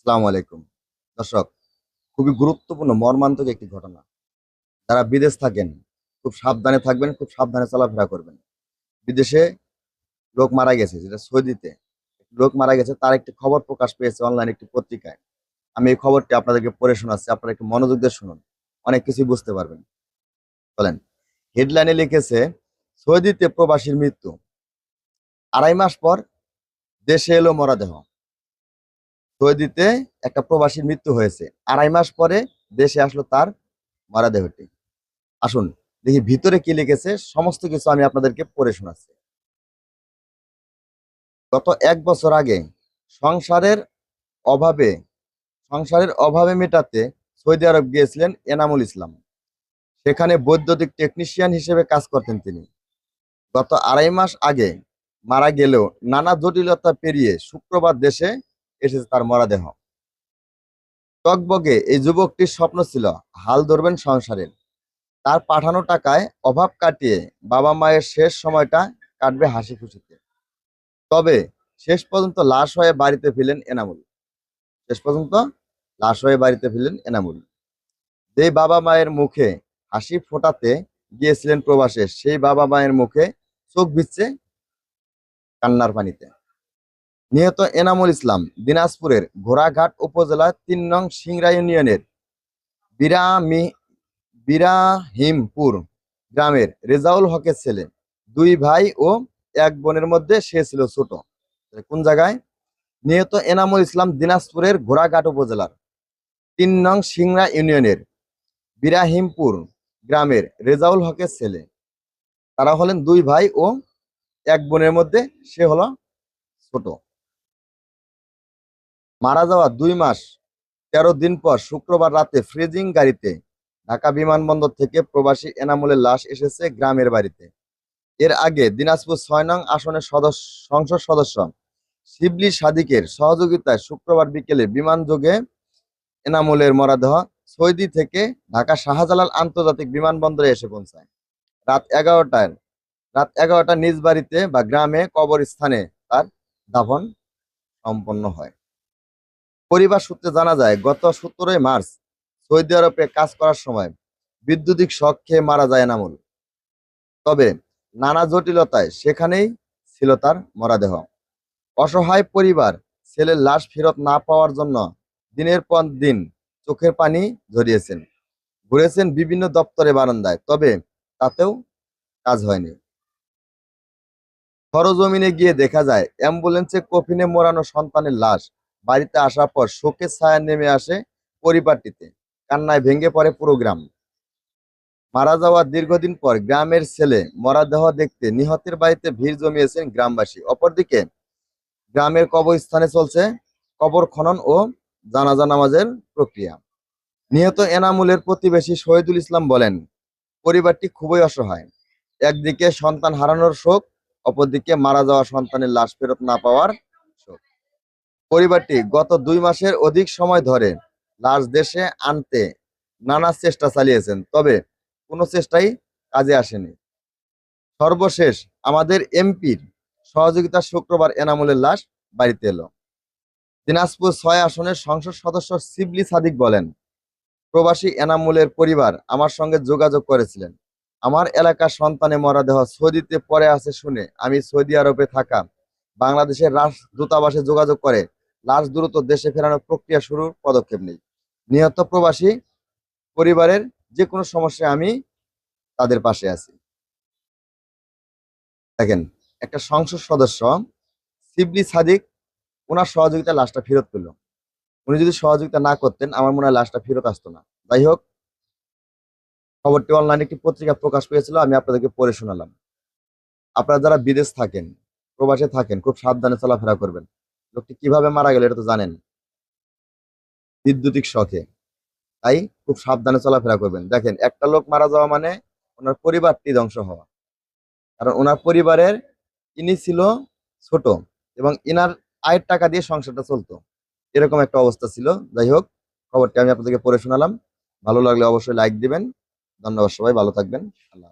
আসসালামু আলাইকুম। দর্শক, খুবই গুরুত্বপূর্ণ, মর্মান্তক একটি ঘটনা। যারা বিদেশ থাকেন, খুব সাবধানে থাকবেন, খুব সাবধানে চলাফেরা করবেন। বিদেশে লোক মারা গেছে, যেটা সৌদিতে। লোক মারা গেছে, তার একটি খবর প্রকাশ পেয়েছে অনলাইন একটি পত্রিকায়। আমি এই খবরটি আপনাদেরকে পড়ে শোনাচ্ছি, আপনারা একটু মনোযোগ দিয়ে শুনুন। অনেক কিছুই বুঝতে পারবেন। বলেন, হেডলাইনে লিখেছে, সৌদিতে প্রবাসীর মৃত্যু। আড়াই মাস পর দেশে এলো মরদেহ। সৌদিতে একটা প্রবাসীর মৃত্যু হয়েছে। আড়াই মাস পরে দেশে আসলো তার মরাদেহটি। আসুন দেখি ভিতরে কি লিখেছে, সমস্ত কিছু আমি আপনাদেরকে পড়ে শোনাচ্ছি। গত এক বছর আগে সংসারের অভাবে সংসারের অভাবে মেটাতে সৌদি আরব গিয়েছিলেন এনামুল ইসলাম। সেখানে বৈদ্যুতিক টেকনিশিয়ান হিসেবে কাজ করতেন তিনি। গত আড়াই মাস আগে মারা গেলেও নানা জটিলতা পেরিয়ে শুক্রবার দেশে এসেছে তার মরাদেহ। টকবগে এই যুবকটির স্বপ্ন ছিল, হাল ধরবেন সংসারের তার পাঠানো টাকায় অভাব কাটিয়ে বাবা মায়ের শেষ সময়টা কাটবে হাসি খুশিতে। তবে শেষ পর্যন্ত লাশ হয়ে বাড়িতে ফিরলেন এনামুল। শেষ পর্যন্ত লাশ হয়ে বাড়িতে ফিরলেন এনামুল। যে বাবা মায়ের মুখে হাসি ফোটাতে গিয়েছিলেন প্রবাসে, সেই বাবা মায়ের মুখে চোখ ভিজছে কান্নার পানিতে। নিহত এনামুল ইসলাম দিনাজপুরের ঘোড়াঘাট উপজেলার তিন নং সিংরা ইউনিয়নের বিরামি বিরাহিমপুর গ্রামের রেজাউল হকের ছেলে। দুই ভাই ও এক বোনের মধ্যে সে ছিল ছোট। কোন জায়গায়? নিহত এনামুল ইসলাম দিনাজপুরের ঘোড়াঘাট উপজেলার তিন নং সিংরা ইউনিয়নের বিরাহিমপুর গ্রামের রেজাউল হকের ছেলে। তারা হলেন দুই ভাই ও এক বোনের মধ্যে সে হলো ছোট। মারা যাওয়া দুই মাস, তেরো দিন পর শুক্রবার রাতে ফ্রিজিং গাড়িতে ঢাকা বিমানবন্দর থেকে প্রবাসী এনামুলের লাশ এসেছে গ্রামের বাড়িতে। এর আগে দিনাজপুর ছয় নং আসনের সদস্য সংসদ সদস্য শিবলি সাদিকের সহযোগিতায় শুক্রবার বিকেলে বিমান যোগে এনামুলের মরাদেহ সৌদি থেকে ঢাকা শাহজালাল আন্তর্জাতিক বিমানবন্দরে এসে পৌঁছায়। রাত এগারোটায় রাত এগারোটা নিজ বাড়িতে বা গ্রামে কবরস্থানে তার দাফন সম্পন্ন হয়। পরিবার সূত্রে জানা যায়, গত সতেরোই মার্চ সৌদি আরবে কাজ করার সময় বিদ্যুতিক শখ খেয়ে মারা যায় এনামুল। তবে নানা জটিলতায় সেখানেই ছিল তার মরাদেহ। অসহায় পরিবার ছেলের লাশ ফেরত না পাওয়ার জন্য দিনের পর দিন চোখের পানি ঝরিয়েছেন। ঘুরেছেন বিভিন্ন দপ্তরে বারান্দায়, তবে তাতেও কাজ হয়নি। সরজমিনে গিয়ে দেখা যায়, অ্যাম্বুলেন্সে কফিনে মোড়ানো সন্তানের লাশ বাড়িতে আসার পর শোকের ছায়া নেমে আসে পরিবারটিতে। কান্নায় ভেঙে পড়ে পুরো গ্রাম। মারা যাওয়ার দীর্ঘদিন পর গ্রামের ছেলে মরাদেহ দেখতে নিহতের বাড়িতে ভিড় জমিয়েছেন গ্রামবাসী। অপরদিকে গ্রামের কবরস্থানে চলছে কবর খনন ও জানাজা নামাজের প্রক্রিয়া। নিহত এনামুলের প্রতিবেশী শহীদুল ইসলাম বলেন, পরিবারটি খুবই অসহায়। একদিকে সন্তান হারানোর শোক, অপরদিকে মারা যাওয়া সন্তানের লাশ ফেরত না পাওয়ার পরিবারটি গত দুই মাসের অধিক সময় ধরে লাশ দেশে আনতে নানা চেষ্টা চালিয়েছেন, তবে কোনো চেষ্টাই কাজে আসেনি। সর্বশেষ আমাদের এমপির সহযোগিতা শুক্রবার এনামুলের লাশ বাড়িতে এলো। দিনাজপুর ছয় আসনের সংসদ সদস্য শিবলি সাদিক বলেন, প্রবাসী এনামুলের পরিবার আমার সঙ্গে যোগাযোগ করেছিলেন। আমার এলাকার সন্তানে মরাদেহ সৌদিতে পরে আছে শুনে আমি সৌদি আরবে থাকা বাংলাদেশের রাষ্ট্র দূতাবাসে যোগাযোগ করে লাশ দ্রুত দেশে ফেরানোর প্রক্রিয়া শুরুর পদক্ষেপ নেই। নিহত প্রবাসী পরিবারের যে কোনো সমস্যায় আমি তাদের পাশে আছি। দেখেন, একটা সংসদ সদস্য শিবলি সাদিক, ওনার সহযোগিতা লাশটা ফেরত পেল। উনি যদি সহযোগিতা না করতেন, আমার মনে হয় লাশটা ফেরত আসতো না। যাই হোক, খবরটি অনলাইনে একটি পত্রিকা প্রকাশ পেয়েছিল, আমি আপনাদেরকে পড়ে শোনালাম। আপনারা যারা বিদেশ থাকেন, প্রবাসে থাকেন, খুব সাবধানে চলাফেরা করবেন। লোকটি কীভাবে মারা গেল এটা তো জানেন। বিদ্যুতিক শখে তাই খুব সাবধানে চলাফেরা করবেন। দেখেন, একটা লোক মারা যাওয়া মানে ওনার পরিবারটি ধ্বংস হওয়া। কারণ ওনার পরিবারের ইনি ছিল ছোট এবং ইনার আয়ের টাকা দিয়ে সংসারটা চলতো। এরকম একটা অবস্থা ছিল। যাই হোক, খবরটি আমি আপনাদেরকে পড়ে শোনালাম। ভালো লাগলে অবশ্যই লাইক দিবেন। ধন্যবাদ সবাই, ভালো থাকবেন। আল্লাহ।